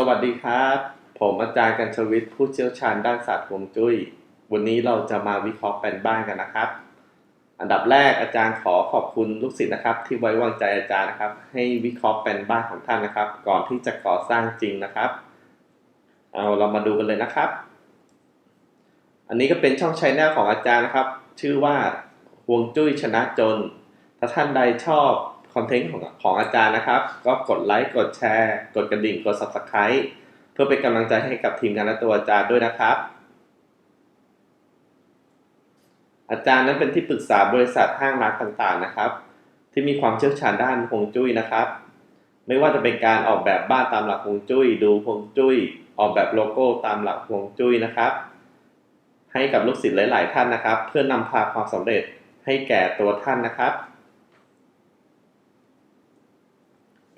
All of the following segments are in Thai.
สวัสดีครับ ผมอาจารย์กัญชวิทย์ผู้เชี่ยวชาญด้านศาสตร์ฮวงจุ้ย วันนี้เราจะมาวิเคราะห์แปลนบ้านกันนะครับ อันดับแรกอาจารย์ขอขอบคุณลูกศิษย์นะครับ ที่ไว้วางใจอาจารย์นะครับ ให้วิเคราะห์แปลนบ้านของท่านนะครับ ก่อนที่จะก่อสร้างจริงนะครับ เอาเรามาดูกันเลยนะครับ อันนี้ก็เป็นช่องชแนลของอาจารย์นะครับ ชื่อว่าฮวงจุ้ยชนะจน ถ้าท่านใดชอบ อนเทนต์ของของอาจารย์นะครับ ก็กดไลค์กดแชร์ กดกระดิ่งกด subscribe เพื่อเป็นกำลังใจให้กับทีมงานและตัวอาจารย์ด้วยนะครับ อาจารย์นั้นเป็นที่ปรึกษาบริษัทห้างร้านต่างๆนะครับ ที่มีความเชี่ยวชาญด้านฮวงจุ้ยนะครับ ไม่ว่าจะเป็นการออกแบบบ้านตามหลักฮวงจุ้ย ดูฮวงจุ้ย ออกแบบโลโก้ตามหลักฮวงจุ้ยนะครับ ให้กับลูกศิษย์หลาย ๆ ท่านนะครับ เพื่อนำพาความสำเร็จให้แก่ตัวท่านนะครับ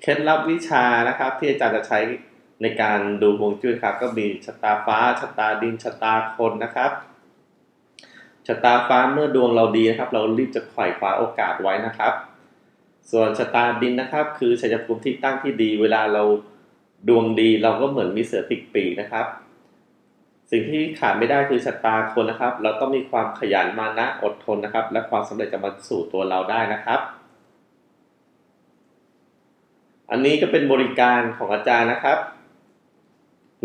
เคล็ดลับวิชานะครับ ที่อาจารย์จะใช้ในการดูฮวงจุ้ยครับ ก็มีชะตาฟ้าชะตาดินชะตาคนนะครับชะตาฟ้าเมื่อดวงเราดีนะครับ เรารีบจะไขว่คว้าโอกาสไว้นะครับ ส่วนชะตาดินนะครับ คือชัยภูมิที่ตั้งที่ดี เวลาเราดวงดีเราก็เหมือนมีเสือติดปีกนะครับ สิ่งที่ขาดไม่ได้คือชะตาคนนะครับ เราต้องมีความขยันมานะอดทนนะครับ และความสำเร็จจะมาสู่ตัวเราได้นะครับ อันนี้ก็เป็นบริการของอาจารย์นะครับ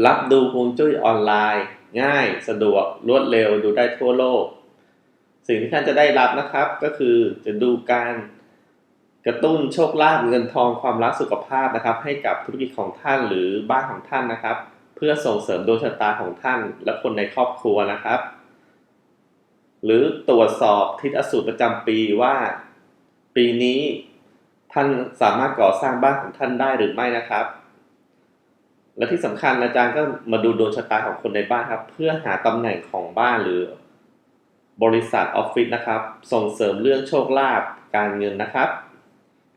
รับดูฮวงจุ้ยออนไลน์ ง่าย สะดวก รวดเร็ว ดูได้ทั่วโลก สิ่งที่ท่านจะได้รับนะครับ ก็คือจะดูการกระตุ้นโชคลาภเงินทองความรักสุขภาพนะครับ ให้กับธุรกิจของท่านหรือบ้านของท่านนะครับ เพื่อส่งเสริมดวงชะตาของท่าน และคนในครอบครัวนะครับ หรือตรวจสอบทิศอสูรประจำปีว่า ปีนี้ ท่านสามารถก่อสร้างบ้านของท่านได้หรือไม่นะครับ และที่สำคัญอาจารย์ก็มาดูดวงชะตาของคนในบ้านครับ เพื่อหาตำแหน่งของบ้านหรือบริษัทออฟฟิศนะครับ ส่งเสริมเรื่องโชคลาภการเงินนะครับ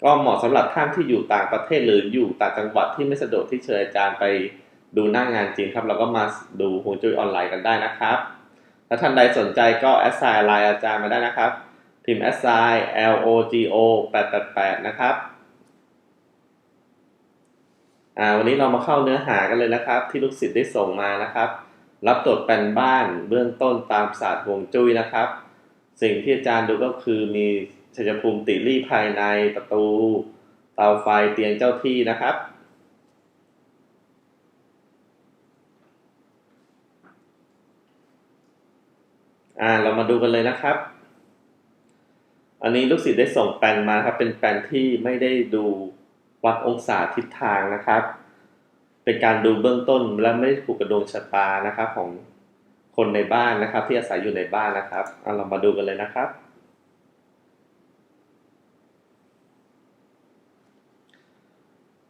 ก็เหมาะสำหรับท่านที่อยู่ต่างประเทศหรืออยู่ต่างจังหวัดที่ไม่สะดวกที่เชิญอาจารย์ไปดูหน้างานจริงครับ เราก็มาดูฮวงจุ้ยออนไลน์กันได้นะครับ ถ้าท่านใดสนใจก็แอสไซน์ไลน์อาจารย์มาได้นะครับ พิมพ์แอสไซน์ L O G O 888 นะครับอ่าวันนี้เรามาเข้าเนื้อหากันเลยนะครับ ที่ลูกศิษย์ได้ส่งมานะครับ รับตรวจแปลนบ้านเบื้องต้นตามศาสตร์วงจุ้ยนะครับ สิ่งที่อาจารย์ดูก็คือมีชัยภูมิติรี่ภายในประตู เตาไฟเตียงเจ้าที่นะครับ อ่าเรามาดูกันเลยนะครับ อันนี้ลูกศิษย์ได้ส่งแปลนมาครับ เป็นแปลนที่ไม่ได้ดูวัดองศาทิศทางนะครับ เป็นการดูเบื้องต้นและไม่ได้ผูกกระดวงชะตานะครับ ของคนในบ้านนะครับ ที่อาศัยอยู่ในบ้านนะครับเอาเรามาดูกันเลยนะครับ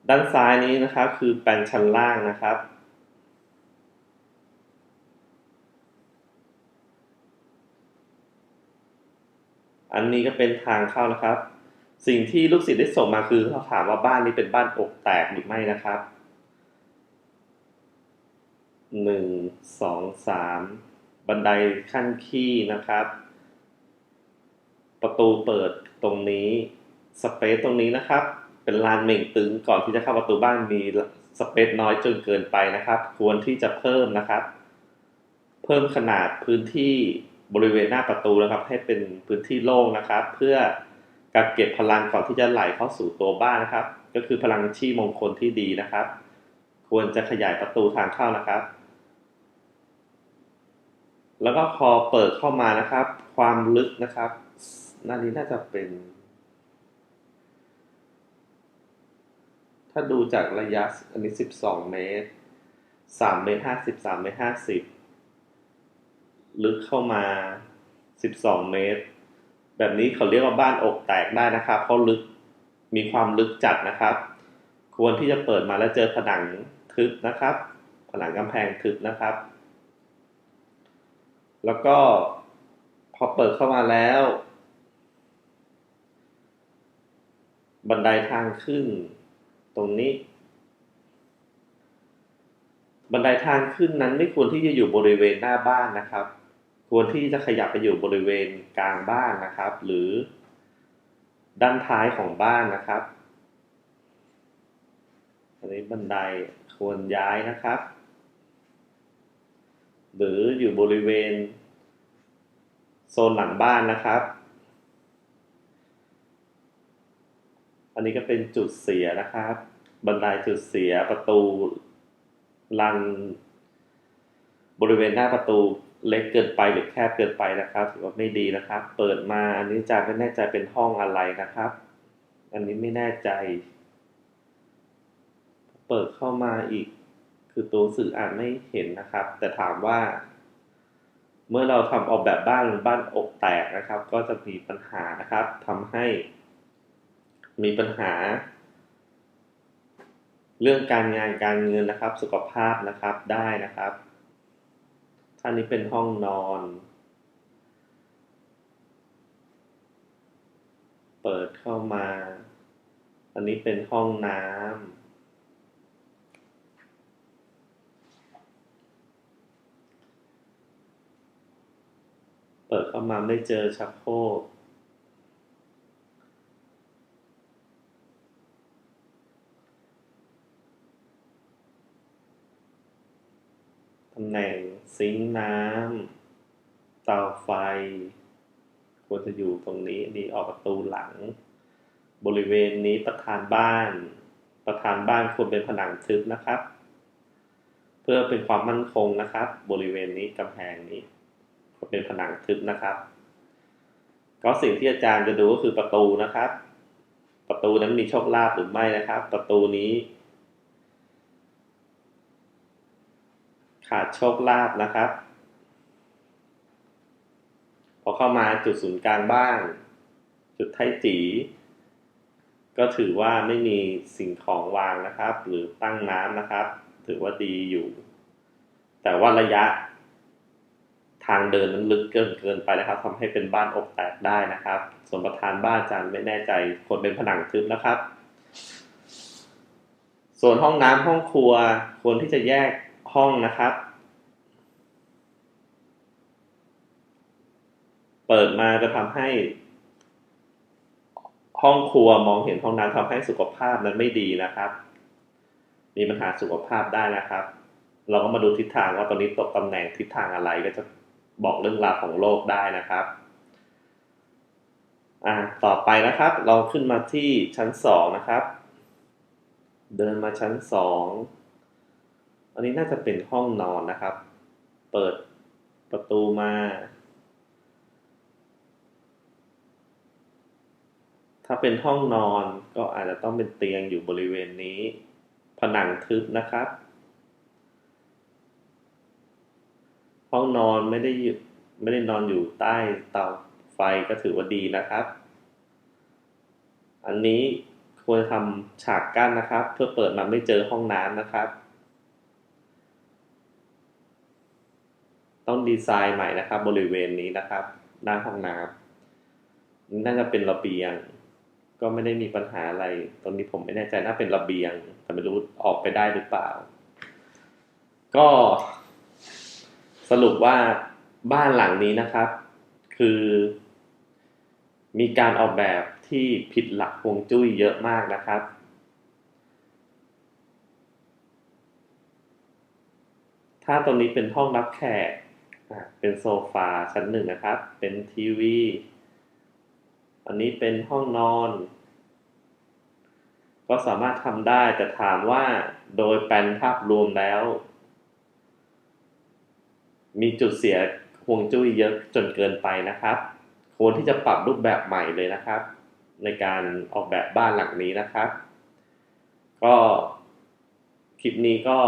ด้านซ้ายนี้นะครับคือแปลนชั้นล่างนะครับ อันนี้ก็เป็นทางเข้านะครับ สิ่งที่ลูกศิษย์ได้ส่งมาคือเขาถามว่าบ้านนี้เป็นบ้านอกแตกหรือไม่นะครับหนึ่งสองสามบันไดขั้นขี้นะครับ ประตูเปิดตรงนี้สเปซตรงนี้นะครับ เป็นลานเหม่งตึงก่อนที่จะเข้าประตูบ้านมีสเปซน้อยจนเกินไปนะครับ ควรที่จะเพิ่มนะครับ เพิ่มขนาดพื้นที่ บริเวณหน้าประตูนะครับ ให้เป็นพื้นที่โล่งนะครับ เพื่อกักเก็บพลังก่อนที่จะไหลเข้าสู่ตัวบ้านนะครับ ก็คือพลังชีมงคลที่ดีนะครับ ควรจะขยายประตูทางเข้านะครับ แล้วก็พอเปิดเข้ามานะครับ ความลึกนะครับหน้านี้น่าจะเป็น ถ้าดูจากระยะอันนี้สิบสองเมตรสามเมตรห้าสิบสามเมตรห้าสิบ ลึกเข้ามาสิบสองเมตร แบบนี้เขาเรียกว่าบ้านอกแตกได้นะครับเพราะลึกมีความลึกจัดนะครับ ควรที่จะเปิดมาแล้วเจอผนังทึบนะครับ ผนังกำแพงทึบนะครับ แล้วก็พอเปิดเข้ามาแล้ว บันไดทางขึ้น ตรงนี้ บันไดทางขึ้นนั้นไม่ควรที่จะอยู่บริเวณหน้าบ้านนะครับ ควรที่จะขยับไปอยู่บริเวณกลางบ้านนะครับ หรือด้านท้ายของบ้านนะครับอันนี้บันไดควรย้ายนะครับ หรืออยู่บริเวณ โซนหลังบ้านนะครับ อันนี้ก็เป็นจุดเสียนะครับ บันไดจุดเสียประตูลันบริเวณหน้าประตู เล็กเกินไปหรือแคบเกินไปนะครับถือว่าไม่ดีนะครับ เปิดมาอันนี้จาไม่แน่ใจเป็นห้องอะไรนะครับ อันนี้ไม่แน่ใจ เปิดเข้ามาอีก คือตัวสื่ออ่านไม่เห็นนะครับ แต่ถามว่า เมื่อเราทำออกแบบบ้านบ้านอกแตกนะครับ ก็จะมีปัญหานะครับทำให้ มีปัญหา เรื่องการงานการเงินนะครับ สุขภาพนะครับได้นะครับ ท่านี้เป็นห้องนอน เปิดเข้ามา อันนี้เป็นห้องน้ำ เปิดเข้ามาไม่เจอชักโครกำแหน่งซิงน้ำเตาไฟ ควรจะอยู่ตรงนี้นี่ออกประตูหลัง บริเวณนี้ประธานบ้าน ประธานบ้านควรเป็นผนังทึบนะครับ เพื่อเป็นความมั่นคงนะครับ บริเวณนี้กำแพงนี้ควรเป็นผนังทึบนะครับ ก็สิ่งที่อาจารย์จะดูก็คือประตูนะครับ ประตูนั้นมีโชคลาภหรือไม่นะครับ ประตูนี้ ขาดโชคลาภนะครับ พอเข้ามาจุดศูนย์กลางบ้าน จุดไทจีก็ถือว่าไม่มีสิ่งของวางนะครับ หรือตั้งน้ำนะครับ ถือว่าดีอยู่ แต่ว่าระยะ ทางเดินนั้นลึกเกินเกินไปนะครับทำให้เป็นบ้านอกแตกได้นะครับ ส่วนประธานบ้านอาจารย์ไม่แน่ใจควรเป็นผนังทึบนะครับ ส่วนห้องน้ำห้องครัวควรที่จะแยก ห้องนะครับ เปิดมาจะทำให้ ห้องครัวมองเห็นห้องน้ำทำให้สุขภาพนั้นไม่ดีนะครับ มีปัญหาสุขภาพได้นะครับ เราก็มาดูทิศทางว่าตอนนี้ตกตำแหน่งทิศทางอะไรก็จะบอกเรื่องราวของโลกได้นะครับอ่าต่อไปนะครับ เราขึ้นมาที่ชั้นสองนะครับ เดินมาชั้นสอง อันนี้น่าจะเป็นห้องนอนนะครับ เปิดประตูมา ถ้าเป็นห้องนอนก็อาจจะต้องเป็นเตียงอยู่บริเวณนี้ ผนังทึบนะครับ ห้องนอนไม่ได้ยู่ไม่ได้นอนอยู่ใต้เตาไฟก็ถือว่าดีนะครับ อันนี้ควรทำฉากกั้นนะครับ เพื่อเปิดมาไม่เจอห้องน้ำนะครับ ต้องดีไซน์ใหม่นะครับ บริเวณนี้นะครับ หน้าห้องน้ำน่าจะเป็นระเบียง ก็ไม่ได้มีปัญหาอะไร ตรงนี้ผมไม่แน่ใจน่าเป็นระเบียง แต่ไม่รู้ออกไปได้หรือเปล่า ก็ สรุปว่าบ้านหลังนี้นะครับ คือ มีการออกแบบที่ผิดหลักฮวงจุ้ยเยอะมากนะครับถ้าตรงนี้เป็นห้องรับแขก เป็นโซฟาชั้นหนึ่งนะครับ เป็นทีวี อันนี้เป็นห้องนอน ก็สามารถทำได้แต่ถามว่าโดยแปลนภาพรวมแล้ว มีจุดเสียห่วงจุ้ยเยอะจนเกินไปนะครับ ควรที่จะปรับรูปแบบใหม่เลยนะครับ ในการออกแบบบ้านหลังนี้นะครับ ก็คลิปนี้ก็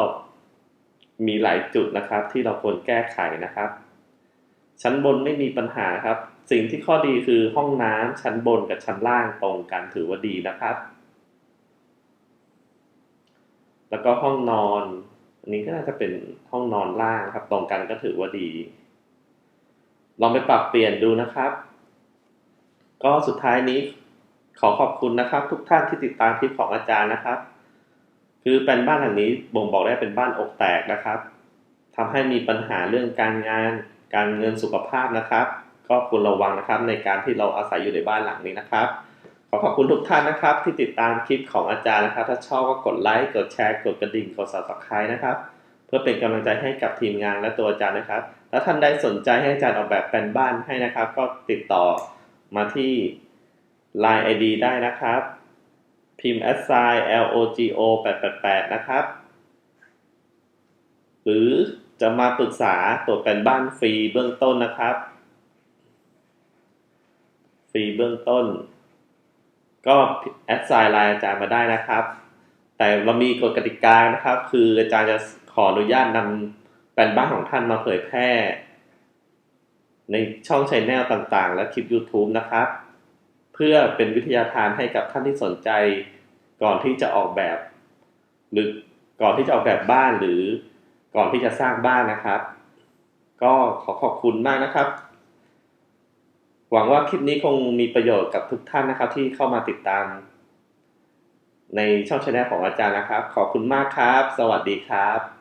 มีหลายจุดนะครับ ที่เราควรแก้ไขนะครับ ชั้นบนไม่มีปัญหาครับ สิ่งที่ข้อดีคือห้องน้ำชั้นบนกับชั้นล่างตรงกันถือว่าดีนะครับ แล้วก็ห้องนอนอันนี้ก็น่าจะเป็นห้องนอนล่างครับ ตรงกันก็ถือว่าดี ลองไปปรับเปลี่ยนดูนะครับ ก็สุดท้ายนี้ขอขอบคุณนะครับ ทุกท่านที่ติดตามคลิปของอาจารย์นะครับ คือเป็นบ้านหลังนี้บ่งบอกได้เป็นบ้านอกแตกนะครับทำให้มีปัญหาเรื่องการงาน การเงินสุขภาพนะครับ ก็ควรระวังนะครับในการที่เราอาศัยอยู่ในบ้านหลังนี้นะครับ ขอขอบคุณทุกท่านนะครับ ที่ติดตามคลิปของอาจารย์นะครับ ถ้าชอบก็กดไลค์กดแชร์กดกระดิ่งกด subscribe นะครับ เพื่อเป็นกำลังใจให้กับทีมงานและตัวอาจารย์นะครับถ้าท่านใดสนใจให้อาจารย์ออกแบบแปลนบ้านให้นะครับ ก็ติดต่อมาที่ Line ID ได้นะครับ พิมพ์ assign logo 888 นะครับ หรือจะมาปรึกษาตรวจแปลนบ้านฟรีเบื้องต้นนะครับ ฟรีเบื้องต้น ก็แอดไซน์ไลน์อาจารย์มาได้นะครับ แต่เรามีกฎกติกานะครับ คืออาจารย์จะขออนุญาตนำแปลนบ้านของท่านมาเผยแพร่ ในช่องชแนลต่างๆ และคลิป YouTube นะครับ พื่อเป็นวิทยาทานให้กับท่านที่สนใจ ก่อนที่จะออกแบบ หรือก่อนที่จะออกแบบบ้านหรือก่อนที่จะสร้างบ้านนะครับ ก็ขอขอบคุณมากนะครับ หวังว่าคลิปนี้คงมีประโยชน์กับทุกท่านนะครับ ที่เข้ามาติดตาม ในช่องชแนลของอาจารย์นะครับ ขอบคุณมากครับ สวัสดีครับ